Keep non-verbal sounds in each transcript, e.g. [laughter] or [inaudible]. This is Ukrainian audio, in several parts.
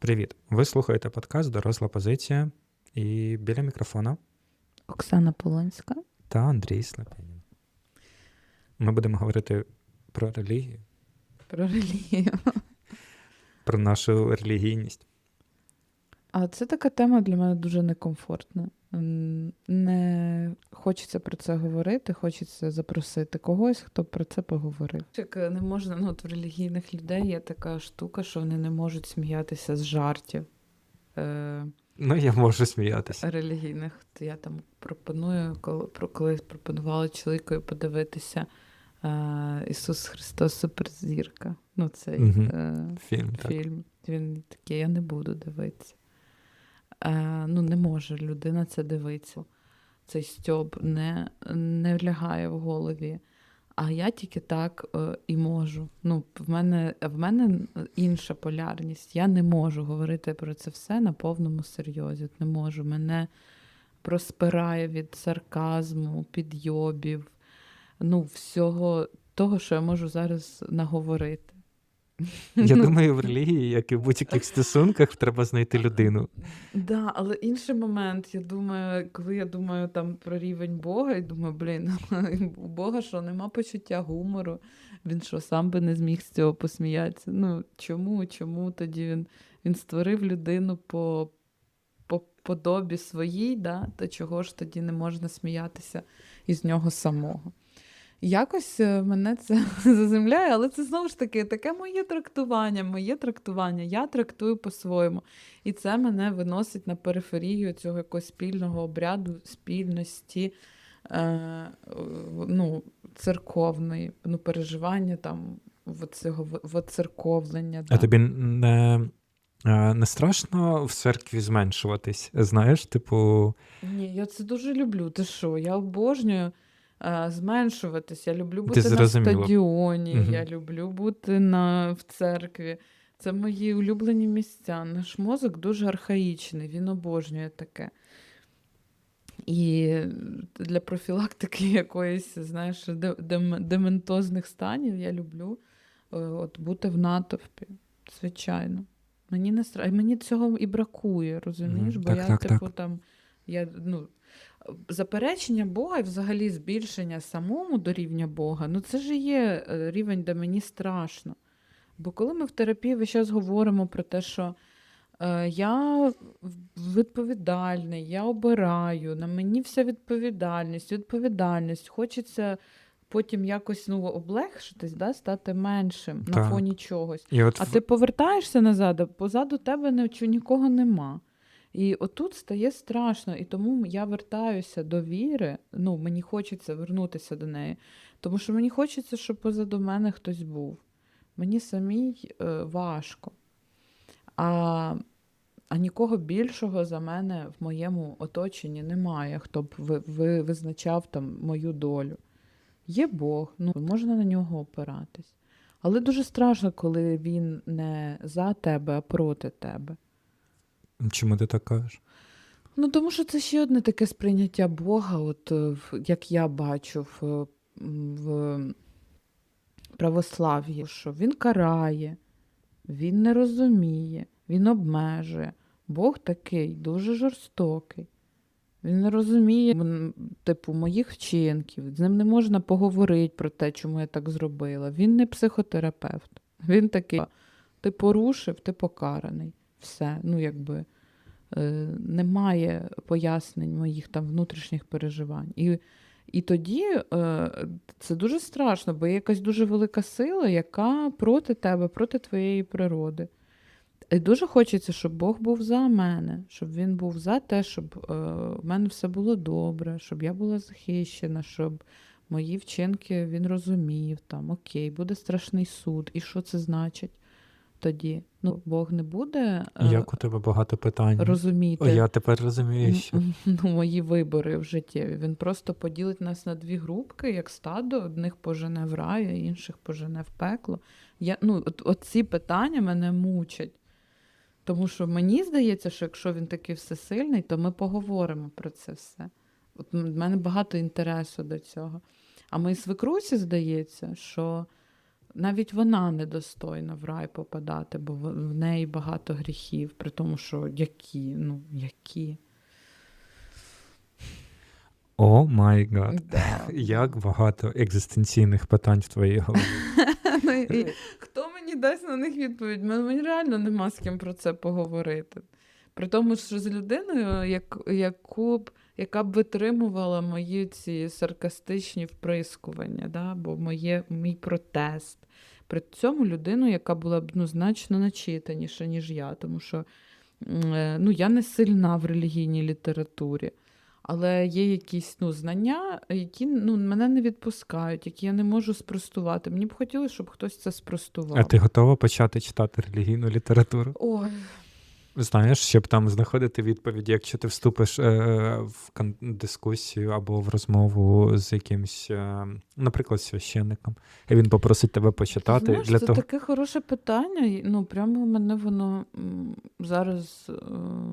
Привіт! Ви слухаєте подкаст Доросла позиція і біля мікрофона Оксана Полонська. та Андрій Слапенін. Ми будемо говорити про релігію, Про релігію. [laughs] про нашу релігійність. А це така тема для мене дуже некомфортна. Не хочеться про це говорити, хочеться запросити когось, хто про це поговорив. Як е, не можна, ну от в релігійних людей є така штука, що вони не можуть сміятися з жартів. Е, Ну, я можу сміятися. релігійних. То Я там пропоную, коли про колись пропонувала чоловікові подивитися е, Ісус Христос Суперзірка. Ну, цей Мгм. е, Фільм, так. фільм. Він такий, я не буду дивитися. Е, ну, не може людина це дивитися. Цей стьоб не, не лягає в голові. А я тільки так е, і можу. Ну, в мене, в мене інша полярність. Я не можу говорити про це все на повному серйозі. Не можу. Мене проспирає від сарказму, підйобів, ну, всього того, що я можу зараз наговорити. Я Ну, думаю, в релігії, як і в будь-яких стосунках, треба знайти людину. Да, але інший момент, я думаю, коли я думаю там про рівень Бога, і думаю, блін, [laughs] у Бога що нема почуття гумору, він що сам би не зміг з цього посміятися. Ну чому? Чому тоді він, він створив людину по, по подобі своїй, да? то чого ж тоді не можна сміятися із нього самого? Якось е, мене це [laughs] заземляє, але це знову ж таки таке моє трактування, моє трактування. Я трактую по-своєму. І це мене виносить на периферію цього якогось спільного обряду, спільності е, ну, церковної, ну, переживання там цього воцерковлення. А Да. тобі не, е, не страшно в церкві зменшуватись? Знаєш, типу, Ні, я це дуже люблю. Ти що? Я обожнюю зменшуватись. Я люблю бути на зрозуміла. стадіоні, Мгм. я люблю бути на, в церкві. Це мої улюблені місця. Наш мозок дуже архаїчний, він обожнює таке. І для профілактики [laughs] якоїсь, знаєш, дем- дементозних станів я люблю е, от, бути в натовпі. Звичайно. Мені не стра... Мені цього і бракує, розумієш? Бо Так, я, так, типу, так. там, я, ну, заперечення Бога і взагалі збільшення самому до рівня Бога, ну це ж і є е, рівень, де мені страшно. Бо коли ми в терапії весь час говоримо про те, що е, я відповідальний, я обираю, на мені вся відповідальність, відповідальність, хочеться потім якось ну, облегшитись, да, стати меншим на фоні чогось. от А ти повертаєшся назад, а позаду тебе нічого, нікого нема. І отут стає страшно, і тому я вертаюся до віри. Ну, мені хочеться вернутися до неї, тому що мені хочеться, щоб позаду мене хтось був. Мені самій е, важко. А, а нікого більшого за мене в моєму оточенні немає, хто б ви, ви, визначав там мою долю. Є Бог, ну можна на нього опиратись. Але дуже страшно, коли він не за тебе, а проти тебе. Чому ти так кажеш? Ну, тому що це ще одне таке сприйняття Бога, от е, як я бачу в, в православ'ї, що він карає, він не розуміє, він обмежує. Бог такий дуже жорстокий. Він не розуміє, типу, моїх вчинків. З ним не можна поговорити про те, чому я так зробила. Він не психотерапевт. Він такий: ти порушив, ти покараний. Все. Ну, якби е, немає пояснень моїх там внутрішніх переживань. І, і тоді е, це дуже страшно, бо є якась дуже велика сила, яка проти тебе, проти твоєї природи. І дуже хочеться, щоб Бог був за мене, щоб він був за те, щоб е, в мене все було добре, щоб я була захищена, щоб мої вчинки він розумів. Там окей, буде страшний суд. І що це значить тоді? Ну, Бог не буде е, Як у тебе багато питань? розуміти О, я тепер розумію, що ну, мої вибори в житті. Він просто поділить нас на дві групки, як стадо, одних пожене в рай, а інших пожене в пекло. Я, ну, от, от ці питання мене мучать. Тому що мені здається, що якщо він такий всесильний, то ми поговоримо про це все. От в мене багато інтересу до цього. А моїй свекрусі здається, що навіть вона недостойна в рай попадати, бо в неї багато гріхів, при тому, що які, ну, які. О май гад. Як багато екзистенційних питань в твоїй голові. [laughs] Ну, і хто мені дасть на них відповідь? Мені реально нема з ким про це поговорити. При тому, що з людиною, як, яку б, яка б витримувала мої ці саркастичні вприскування, да? бо моє, мій протест. При цьому людину, яка була б ну, значно начитаніша, ніж я, тому що е, ну, я не сильна в релігійній літературі. Але є якісь ну, знання, які ну, мене не відпускають, які я не можу спростувати. Мені б хотілося, щоб хтось це спростував. А ти готова почати читати релігійну літературу? Ой, Знаєш, щоб там знаходити відповіді, якщо ти вступиш е, в кон- дискусію або в розмову з якимсь, е, наприклад, священником, і він попросить тебе почитати знаєш, для це того. таке хороше питання. Ну, прямо мене воно зараз е,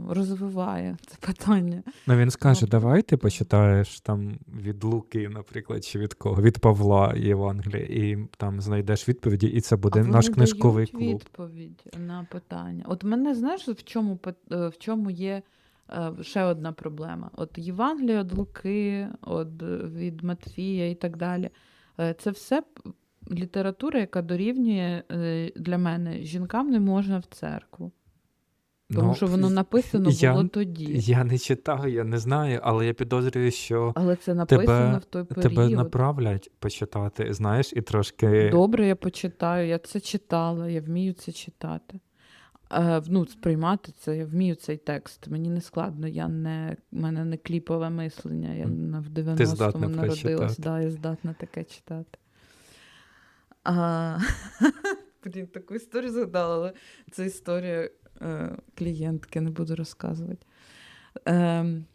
розвиває це питання. Ну він скаже: Ну, давай ти почитаєш там від Луки, наприклад, чи від кого, від Павла Євангелія, і там знайдеш відповіді, і це буде а наш книжковий клуб. відповідь на питання. От мене знаєш, в чому е, в чому є е, ще одна проблема. От Євангелія від Луки, от е, від Матфія і так далі. Це все література, яка дорівнює для мене жінкам не можна в церкву. Тому Ну, що воно написано я- було тоді. Я не читав, я не знаю, але я підозрюю, що Але це написано в той період. тебе направлять почитати, знаєш, і трошки. Добре, я почитаю. Я це читала, я вмію це читати. Е, ну, сприймати це, я вмію цей текст. Мені не складно, я не, в мене не кліпове мислення. Я в 90-му народилась, да, я здатна таке читати. А, [laughs] блін, таку історію згадала, але це історія е, клієнтки, не буду розказувати. Ем,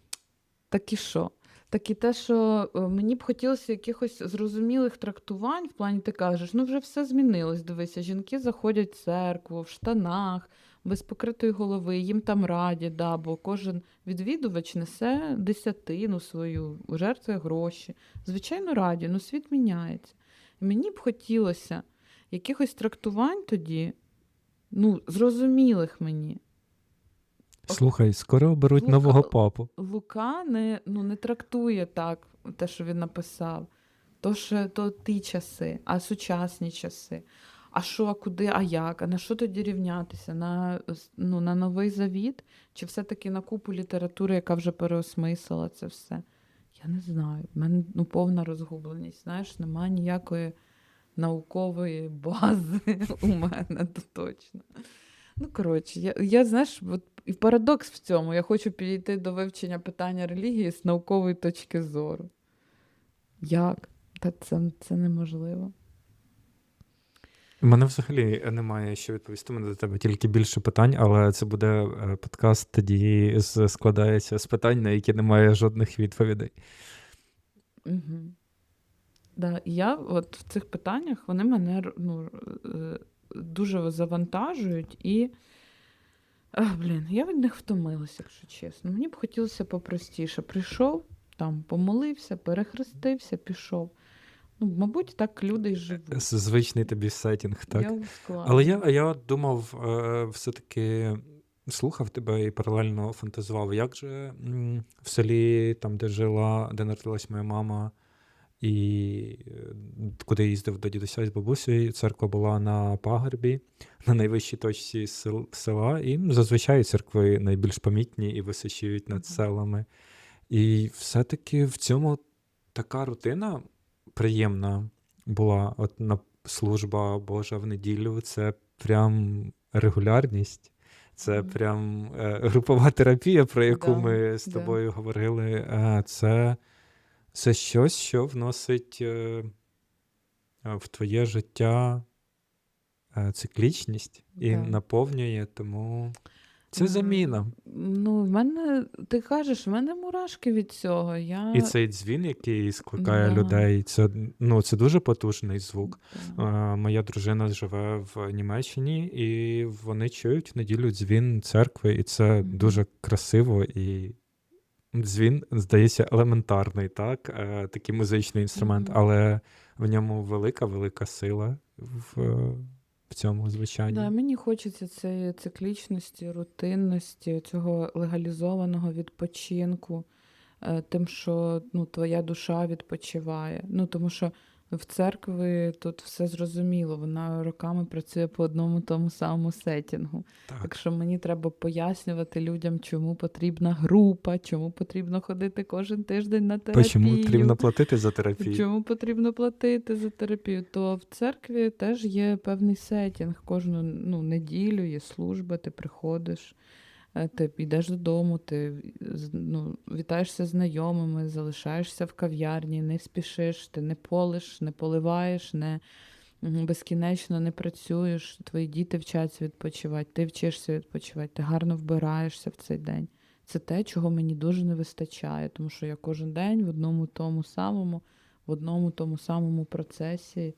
так і що? Так і те, що е, мені б хотілося якихось зрозумілих трактувань, в плані ти кажеш, ну вже все змінилось. Дивися, жінки заходять в церкву в штанах, без покритої голови, їм там раді, да, бо кожен відвідувач несе десятину свою, жертвує гроші. Звичайно, раді, ну світ міняється. І мені б хотілося якихось трактувань тоді, ну, зрозумілих мені. Слухай, скоро оберуть Слуха- нового папу. Лука не, ну, не трактує так те, що він написав. То, що то ті часи, а сучасні часи. А що, а куди, а як? А на що тоді рівнятися? На, ну, на новий завіт? Чи все-таки на купу літератури, яка вже переосмислила це все? Я не знаю. У мене ну, повна розгубленість. Знаєш, немає ніякої наукової [laughs] бази у мене, то точно. Ну, коротше, я, я знаєш, от, і парадокс в цьому. Я хочу підійти до вивчення питання релігії з наукової точки зору. Як? Та це, це неможливо. У мене взагалі немає що відповісти. У мене до тебе тільки більше питань, але це буде е, подкаст тоді складається з питань, на які немає жодних відповідей. Угу. Да, я от в цих питаннях вони мене ну, е, дуже завантажують і. Ах, блін, я від них втомилася, якщо чесно. Мені б хотілося попростіше. Прийшов, там помолився, перехрестився, пішов. Ну, мабуть, так люди й живуть. Звичний тобі сетінг, так? Я. Але я, я думав, е, все-таки слухав тебе і паралельно фантазував, як же в селі, там, де жила, де народилась моя мама, і е, куди їздив до дідуся з бабусею, церква була на пагорбі, на найвищій точці села, і ну, зазвичай церкви найбільш помітні і височіють над селами. І все-таки в цьому така рутина приємна була. От на служба Божа в неділю це прям регулярність. Це прям е, групова терапія, про яку Да, ми з да. тобою говорили. Е, це, це щось, що вносить е, е, в твоє життя е, циклічність і Да. наповнює, тому це заміна. Ну, в мене, ти кажеш, в мене мурашки від цього. Я... І цей дзвін, який скликає Да. людей, це, ну, це дуже потужний звук. Да. Е, Моя дружина живе в Німеччині, і вони чують в неділю дзвін церкви, і це дуже красиво і Дзвін, здається, елементарний, так? Е, такий музичний інструмент, Мгм. але в ньому велика, велика сила в, в цьому звичайні. Да, мені хочеться цієї циклічності, рутинності, цього легалізованого відпочинку, е, тим, що ну, твоя душа відпочиває. Ну, тому що в церкві тут все зрозуміло, вона роками працює по одному тому самому сетінгу. Так. Якщо мені треба пояснювати людям, чому потрібна група, чому потрібно ходити кожен тиждень на терапію. Чому потрібно платити за терапію? Чому потрібно платити за терапію? То в церкві теж є певний сетінг. Кожну ну, неділю є служба, ти приходиш, ти йдеш додому, ти з- ну, вітаєшся знайомими, залишаєшся в кав'ярні, не спішиш, ти не полиш, не поливаєш, не безкінечно не працюєш. Твої діти вчаться відпочивати, ти вчишся відпочивати, ти гарно вбираєшся в цей день. Це те, чого мені дуже не вистачає, тому що я кожен день в одному тому самому, в одному тому самому процесі,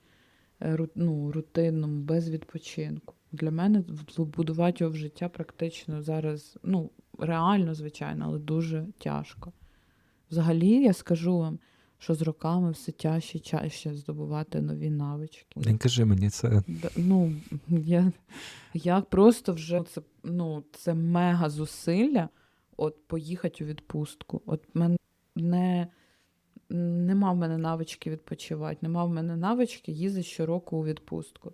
е, ну, рутинному, без відпочинку. Для мене вбудувати його в життя практично зараз, ну, реально, звичайно, але дуже тяжко. Взагалі, я скажу вам, що з роками все тяжче і чаще здобувати нові навички. Не кажи мені це. Ну, я, я просто вже це, ну, це мега зусилля от поїхати у відпустку. От мене не, нема в мене навички відпочивати, нема в мене навички їздити щороку у відпустку.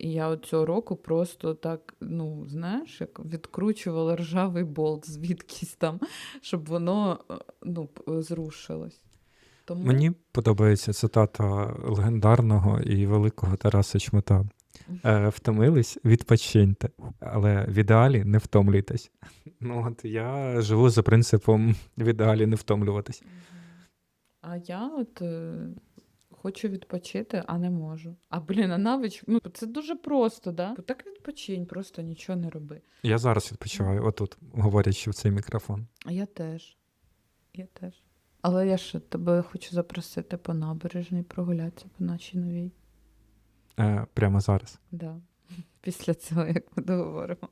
І я от цього року просто так, ну, знаєш, як відкручувала ржавий болт звідкись там, щоб воно е, ну, зрушилось. Тому... Мені подобається цитата легендарного і великого Тараса Чмута. Е, втомились, відпочиньте, але в ідеалі не втомлюйтесь. [laughs] Ну от я живу за принципом в ідеалі не втомлюватись. А я от е, хочу відпочити, а не можу. А блін, а навич, ну це дуже просто, да? Так відпочинь, просто нічого не роби. Я зараз відпочиваю, отут, говорячи в цей мікрофон. Я теж. Я теж. Але я ще тебе хочу запросити по набережній прогулятися по нашій новій. Е, прямо зараз. Да. [laughs] Після цього, як ми договоримо.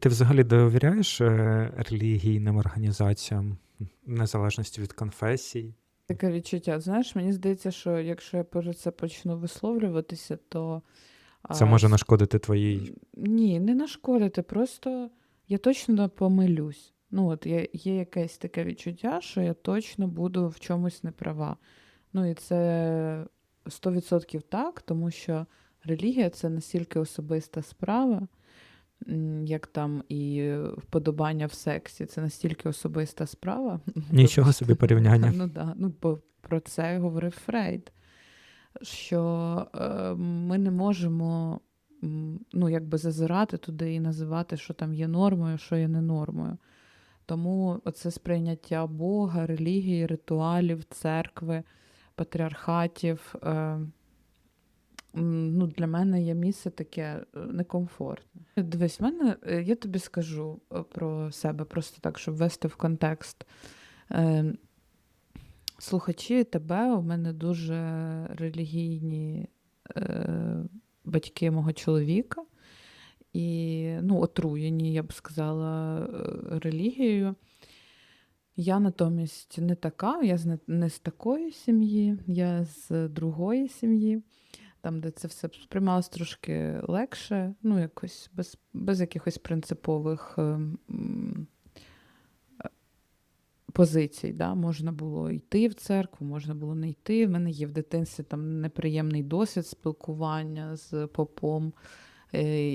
Ти взагалі довіряєш е, релігійним організаціям, незалежності від конфесій? Таке відчуття. Знаєш, мені здається, що якщо я про це почну висловлюватися, то. Це а, може нашкодити твоїй. Ні, не нашкодити. Просто я точно помилюсь. Ну, от є, є якесь таке відчуття, що я точно буду в чомусь неправа. Ну і це 100% так, тому що релігія це настільки особиста справа, як там і вподобання в сексі, це настільки особиста справа. [laughs] Нічого собі порівняння. Ну, да. ну, бо про це говорив Фрейд. Що е, ми не можемо ну, якби зазирати туди і називати, що там є нормою, що є не нормою. Тому оце сприйняття Бога, релігії, ритуалів, церкви, патріархатів. Ну, для мене є місце таке е, некомфортне. Дивись, в мене, е, я тобі скажу е, про себе, просто так, щоб ввести в контекст. Е, слухачі тебе, у мене дуже релігійні батьки мого чоловіка. І ну, отруєні, я б сказала, релігією. Я натомість не така, я не з такої сім'ї, я з другої сім'ї, там, де це все сприймалось трошки легше, ну, якось без, без якихось принципових м, е, позицій. Да? Можна було йти в церкву, можна було не йти. В мене є в дитинстві там неприємний досвід спілкування з попом е,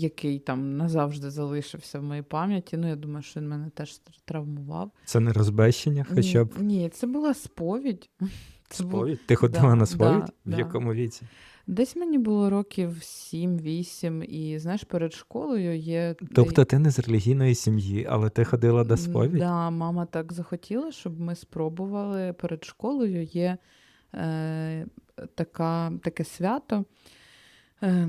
який там назавжди залишився в моїй пам'яті. Ну, я думаю, що він мене теж травмував. Це не розбещення, хоча б Ні, ні, це була сповідь. [laughs] Це був- сповідь. Ти ходила Да, на сповідь? да, в да. якому віці? Десь мені було років 7-8, і знаєш, перед школою є. Тобто ти не з релігійної сім'ї, але ти ходила до сповідь? Да, мама так захотіла, щоб ми спробували. Перед школою є е, така, таке свято. Е,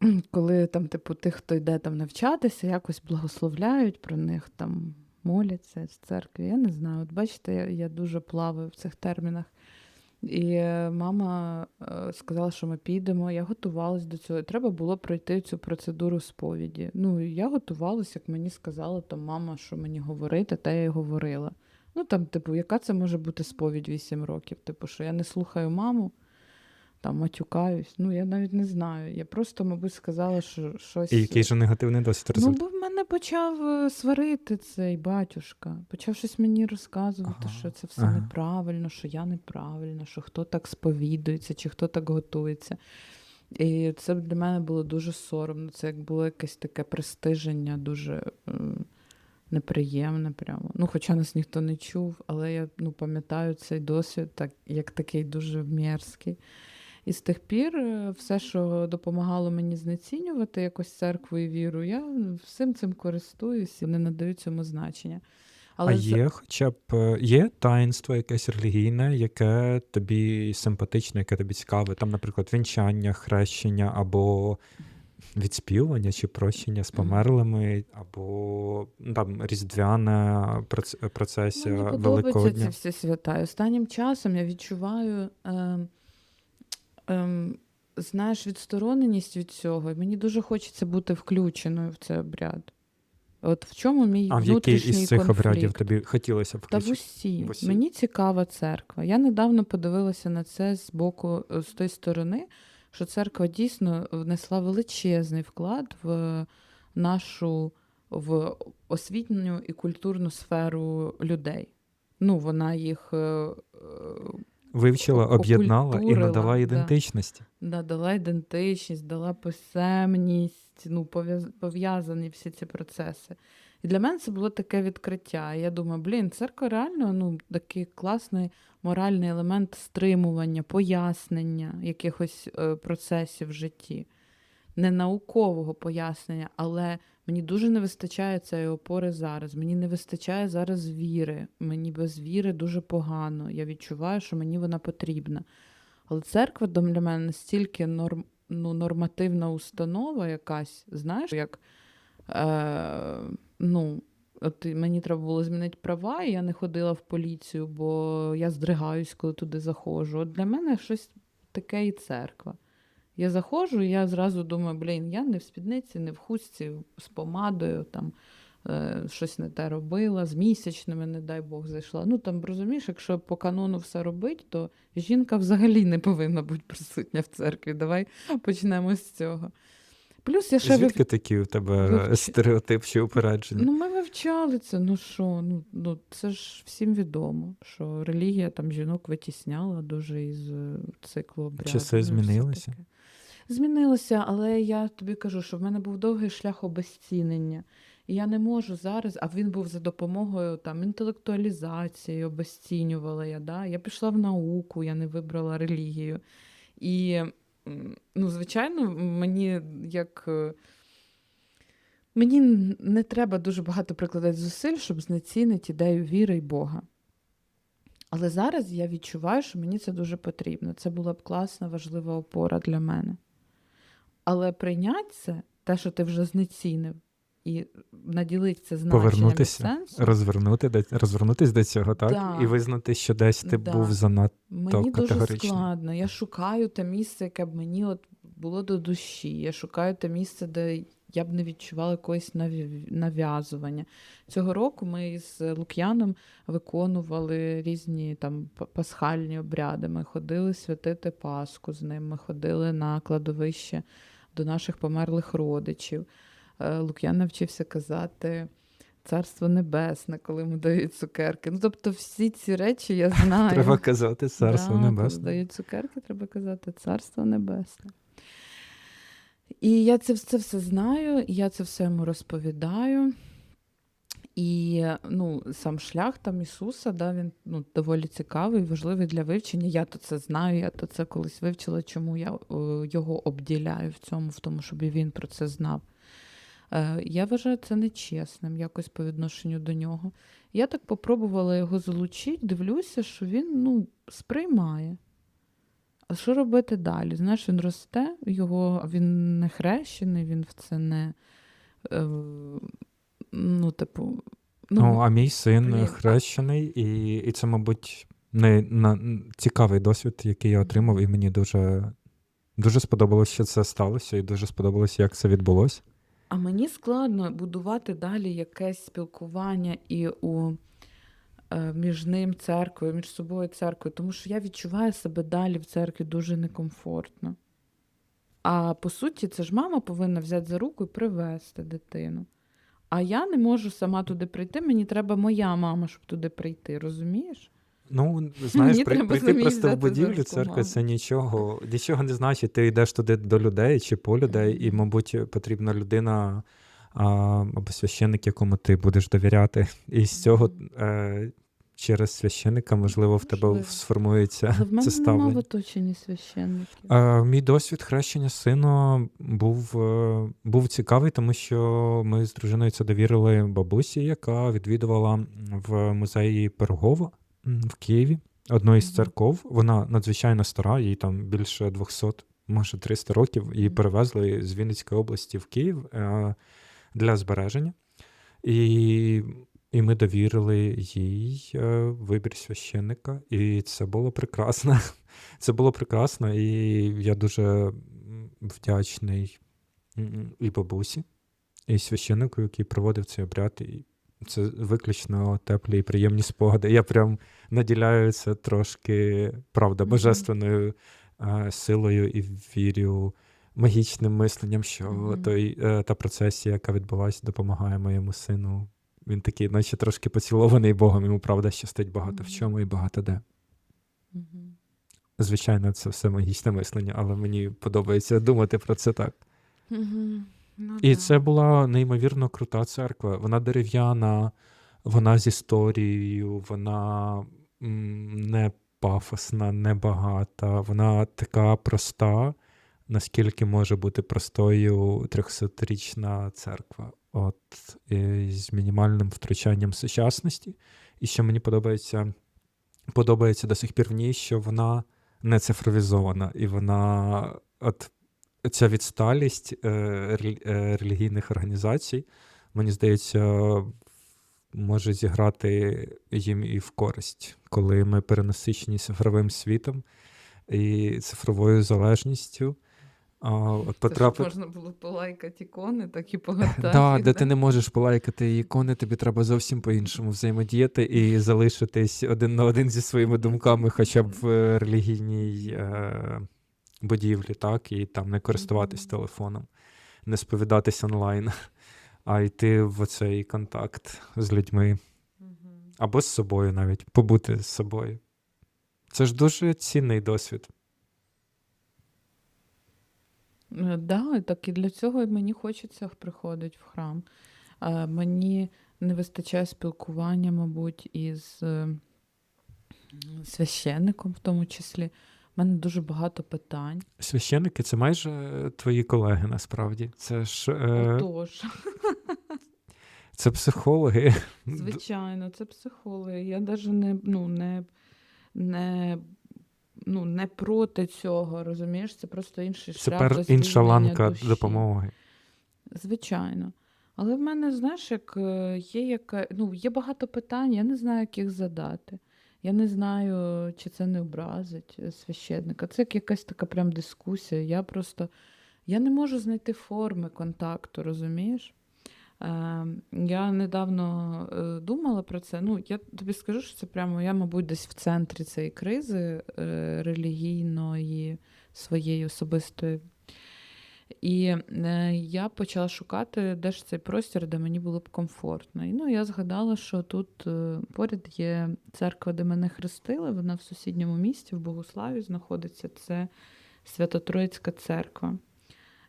[clears throat] коли там, типу, тих, хто йде там навчатися, якось благословляють про них, там моляться з церкви. Я не знаю. От бачите, я, я дуже плаваю в цих термінах. І мама е, сказала, що ми підемо. Я готувалась до цього. Треба було пройти цю процедуру сповіді. Ну, я готувалась, як мені сказала там мама, що мені говорити, та я й говорила. Ну там, типу, яка це може бути сповідь 8 років? Типу, що я не слухаю маму, там матюкаюсь. Ну, я навіть не знаю. Я просто, мабуть, сказала, що щось. І який же негативний досвід Ну, бо в мене почав е, сварити цей батюшка. Почав щось мені розказувати, Ага, що це все ага. неправильно, що я неправильно, що хто так сповідується, чи хто так готується. І це для мене було дуже соромно. Це як було якесь таке пристиження, дуже е, неприємне. Прямо. Ну, хоча нас ніхто не чув, але я ну, пам'ятаю цей досвід так, як такий дуже мерзкий. І з тих пір е, все, що допомагало мені знецінювати якось церкву і віру, я всім цим користуюсь і не надаю цьому значення. Але а є хоча б е, є таїнство якесь релігійне, яке тобі симпатичне, яке тобі цікаве. Там, наприклад, вінчання, хрещення або відспівування чи прощення з померлими, або ну, там різдвяна процесія Мені подобаються ці всі свята. І Останнім часом я відчуваю, е, е, знаєш, відстороненість від цього. І мені дуже хочеться бути включеною в цей обряд. От в чому мій А в який із цих конфлікт? обрядів тобі хотілося б Та в усі. В усі? Мені цікава церква. Я недавно подивилася на це з боку, е, з тої сторони, що церква дійсно внесла величезний вклад в нашу в освітню і культурну сферу людей. Ну, вона їх е, е, Вивчила, об'єднала і надала да. ідентичності. да, дала ідентичність, дала писемність, ну, пов'яз- пов'язані всі ці процеси. І для мене це було таке відкриття. Я думаю, блін, церква реально ну, такий класний моральний елемент стримування, пояснення якихось е, процесів в житті. Не наукового пояснення, але мені дуже не вистачає цієї опори зараз. Мені не вистачає зараз віри. Мені без віри дуже погано. Я відчуваю, що мені вона потрібна. Але церква для мене настільки норм, ну, нормативна установа якась, знаєш, як е, ну, от мені треба було змінити права, і я не ходила в поліцію, бо я здригаюсь, коли туди заходжу. От для мене щось таке і церква. Я заходжу, і я зразу думаю, блін, я не в спідниці, не в хустці, з помадою, там е, щось не те робила, з місячними, не дай Бог, зайшла. Ну там розумієш, якщо по канону все робить, то жінка взагалі не повинна бути присутня в церкві. Давай почнемо з цього. Плюс я ще вив- Звідки такі у тебе вивчи- стереотип чи упередження? Ну, ми вивчали це. Ну що, ну, ну це ж всім відомо, що релігія там жінок витісняла дуже із е, циклу обряду. Часи ну, змінилися? таке. Змінилося, але я тобі кажу, що в мене був довгий шлях обезцінення. І я не можу зараз, а він був за допомогою там інтелектуалізації, обезцінювала я. Да? Я пішла в науку, я не вибрала релігію. І, ну, звичайно, мені як. е, Мені не треба дуже багато прикладати зусиль, щоб знецінити ідею віри й Бога. Але зараз я відчуваю, що мені це дуже потрібно. Це була б класна, важлива опора для мене. Але прийняти це, те, що ти вже знецінив, і наділити це значенням Повернутися, сенсом, Розвернути, до- розвернутись до цього, так? Да. І визнати, що десь ти Да. був занадто. Мені дуже складно. Я шукаю те місце, яке б мені от було до душі. Я шукаю те місце, де я б не відчувала якогось нав'язування. Цього року ми з Лук'яном виконували різні там пасхальні обряди. Ми ходили святити Пасху з ним, ми ходили на кладовище до наших померлих родичів. Е, Лук'ян навчився казати. Царство небесне, коли йому дають цукерки. Ну, тобто, всі ці речі я [laughs] знаю. Треба казати царство Да, небесне. Коли дають цукерки, треба казати Царство Небесне. І я це, це все знаю, і я це все йому розповідаю. І ну, сам шлях там Ісуса, да, він ну, доволі цікавий, важливий для вивчення. Я то це знаю, я то це колись вивчила, чому я е, його обділяю в цьому, в тому, щоб він про це знав. Е, Я вважаю це нечесним якось по відношенню до нього. Я так попробувала його залучити, дивлюся, що він ну, сприймає. А що робити далі? Знаєш, він росте, його, він не хрещений, він в це не. Ну, типу. Ну, а мій син блін. хрещений, і, і це, мабуть, не, на, цікавий досвід, який я отримав, і мені дуже, дуже сподобалось, що це сталося, і дуже сподобалось, як це відбулося. А мені складно будувати далі якесь спілкування і у е, між ним церквою, між собою церквою, тому що я відчуваю себе далі в церкві дуже некомфортно. А по суті, це ж мама повинна взяти за руку і привезти дитину. А я не можу сама туди прийти, мені треба моя мама, щоб туди прийти, розумієш? Ну, знаєш, Мені при, прийти просто в будівлю церкви це нічого. Нічого не значить. Ти йдеш туди до людей чи по людей, і, мабуть, потрібна людина а, або священник, якому ти будеш довіряти. І з цього е, через священника, можливо, в тебе Можливо. сформується Але в це мене нема в оточенні священників. Е, Мій досвід хрещення сина був, е, був цікавий, тому що ми з дружиною це довірили бабусі, яка відвідувала в музеї Пирогова в Києві, одну із Мгм. церков. Вона надзвичайно стара, їй там більше 200, може 300 років. Її перевезли з Вінницької області в Київ е, для збереження. І, і ми довірили їй е, вибір священника, і це було прекрасно. [laughs] Це було прекрасно, і я дуже вдячний і бабусі, і священнику, який проводив цей обряд. І це виключно теплі і приємні спогади. Я прям наділяю це трошки, правда, божественною е, силою і вірю магічним мисленням, що Мгм. той, е, та процесія, яка відбулася, допомагає моєму сину. Він такий, наче трошки поцілований Богом, йому правда щастить багато в чому і багато де. Звичайно, це все магічне мислення, але мені подобається думати про це так. Ну, І да. це була неймовірно крута церква. Вона дерев'яна, вона з історією, вона не пафосна, не багата. Вона така проста, наскільки може бути простою 300-річна церква. От і з мінімальним втручанням сучасності. І що мені подобається, подобається до сих пір в ній, що вона не цифровізована, і вона от ця відсталість е, е, релігійних організацій, мені здається, може зіграти їм і в користь, коли ми перенасичені цифровим світом і цифровою залежністю. А, от потрапити. можна було полайкати ікони, так і погортати. Да, їх, де ти не можеш полайкати ікони, тобі треба зовсім по-іншому взаємодіяти і залишитись один на один зі своїми думками, хоча б в релігійній е, будівлі, так, і там не користуватись телефоном, не сповідатись онлайн, а йти в цей контакт з людьми або з собою навіть, побути з собою. Це ж дуже цінний досвід. Е, Да, так і для цього мені хочеться приходити в храм. Е, Мені не вистачає спілкування, мабуть, із е, священником, в тому числі. У мене дуже багато питань. Священники це майже твої колеги, насправді. Це ж е, Отож, це психологи. звичайно, це психологи. Я навіть не, ну, не, не, ну, не проти цього, розумієш? Це просто інший шлях пер інша ланка душі. допомоги. Звичайно. Але в мене, знаєш, як е, є яка, ну, є багато питань, я не знаю, як їх задати. Я не знаю, чи це не образить е, священника. Це як якась така прям дискусія. Я просто я не можу знайти форми контакту, розумієш? Е, я недавно е, думала про це. Ну, я тобі скажу, що це прямо я, мабуть, десь в центрі цієї кризи е, релігійної, своєї особистої. І е, я почала шукати, де ж цей простір, де мені було б комфортно. І ну, я згадала, що тут поряд є церква, де мене хрестили. Вона в сусідньому місті, в Богославі, знаходиться. Це Свято-Троїцька церква.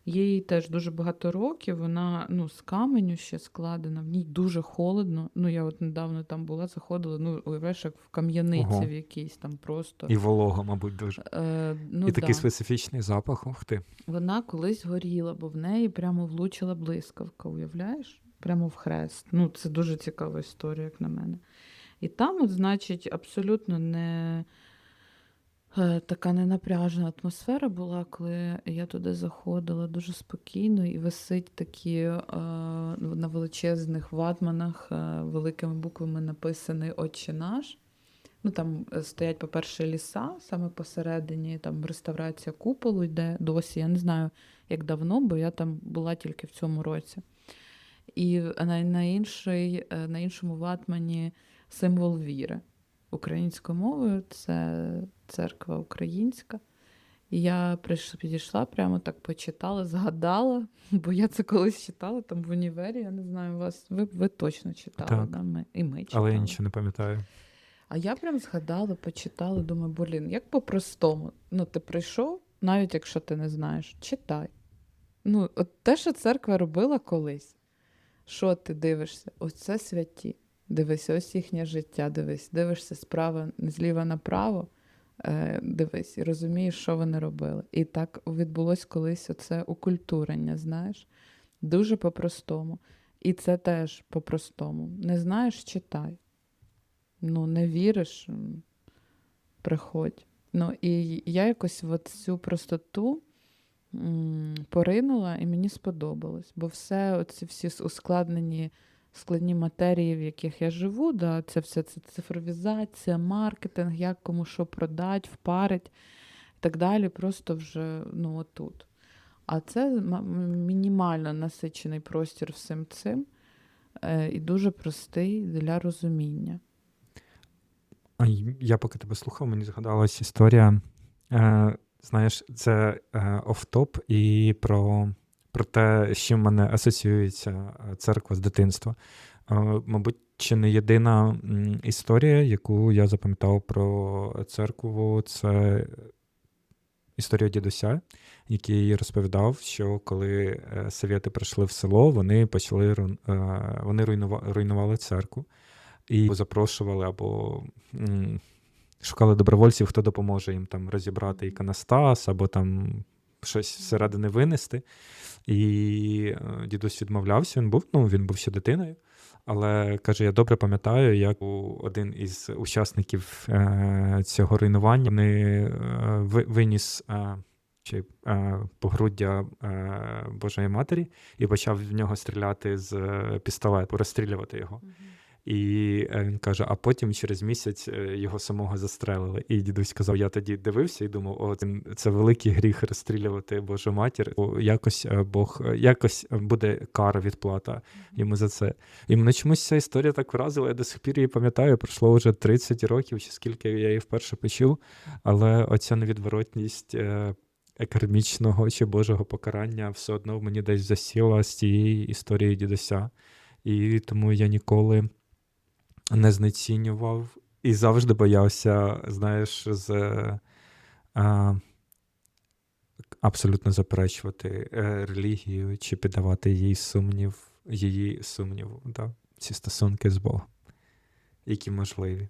Їй теж дуже багато років, вона ну, з каменю ще складена, в ній дуже холодно. Ну, я от недавно там була, заходила, ну, уявляєш, як в кам'яниці Ого. в якійсь там просто. І волога, мабуть, дуже. Е, ну, і такий специфічний запах. Ух ти. Вона колись горіла, бо в неї прямо влучила блискавка, уявляєш? Прямо в хрест. Ну, це дуже цікава історія, як на мене. І там, от, значить, абсолютно не така ненапряжена атмосфера була, коли я туди заходила дуже спокійно і висить такі е, на величезних ватманах е, великими буквами написаний Отче наш. Ну, там е, стоять, по-перше, ліса саме посередині, там реставрація куполу йде досі. Я не знаю, як давно, бо я там була тільки в цьому році. І на, на, інший, е, на іншому ватмані символ віри. Українською мовою це церква українська. І я прийшла, підійшла, прямо так почитала, згадала, бо я це колись читала там в універі, я не знаю, вас. Ви, ви точно читали, Так. да? ми, і ми читали. Але я нічого не пам'ятаю. А я прям згадала, почитала, думаю, блін, як по-простому. Ну, ти прийшов, навіть якщо ти не знаєш, читай. Ну, от те, що церква робила колись. Що ти дивишся? Оце святі. Дивись, ось їхнє життя, дивись, дивишся справа, зліва направо, е, дивись, і розумієш, що вони робили. І так відбулось колись оце укультурення, знаєш, дуже по-простому. І це теж по-простому. Не знаєш, читай. Ну, не віриш, приходь. Ну, і я якось от цю простоту поринула, і мені сподобалось. Бо все, оці всі ускладнені, складні матерії, в яких я живу, да, це все це цифровізація, маркетинг, як кому що продати, впарить і так далі, просто вже ну, отут. А це мінімально насичений простір всім цим е, і дуже простий для розуміння. Я поки тебе слухав, мені згадалась історія. Е, знаєш, це е, офтоп і про, про те, з чим мене асоціюється е, церква з дитинства. Е, мабуть, чи не єдина історія, яку я запам'ятав про церкву, це історія дідуся, який розповідав, що коли е, совєти прийшли в село, вони почали вони руйнува- руйнували церкву і запрошували або шукали добровольців, хто допоможе їм там розібрати іконостас, або там щось зсередини винести. І е, дідусь відмовлявся. Він був, ну, він був ще дитиною. Але каже, я добре пам'ятаю, як у один із учасників е, цього руйнування вони е, виніс е, чи, е, погруддя е, Божої Матері і почав в нього стріляти з пістолету, розстрілювати його. І е, він каже: а потім через місяць е, його самого застрелили. І дідусь сказав: я тоді дивився і думав, о, це, це великий гріх розстрілювати Божу матір. Якось е, Бог якось буде кара відплата йому за це. І мене чомусь ця історія так вразила. Я до сих пір її пам'ятаю. Пройшло вже 30 років, чи скільки я її вперше почув. Але оця невідворотність. Кармічного чи Божого покарання все одно в мені десь засіла з цієї історії дідуся. І тому я ніколи не знецінював і завжди боявся, знаєш, з, е, а, абсолютно заперечувати е, релігію чи піддавати їй сумнів, її сумніву, да, ці стосунки з Богом, які можливі.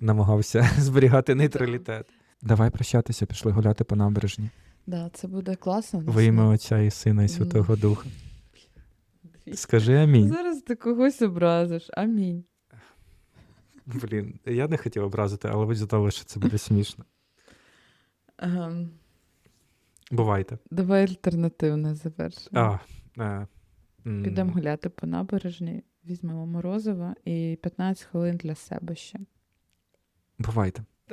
Намагався [laughs] зберігати нейтралітет. Давай прощатися, пішли гуляти по набережні. Да, це буде класно. Во ім'я Отця і Сина і Святого Духа. Скажи амінь. Зараз ти когось образиш. Амінь. Блін, я не хотів образити, але ви задали, що це буде смішно. Ем, Бувайте. давай альтернативне завершення. А, м, Підемо гуляти по набережні, візьмемо морозиво і 15 хвилин для себе ще. Бувайте.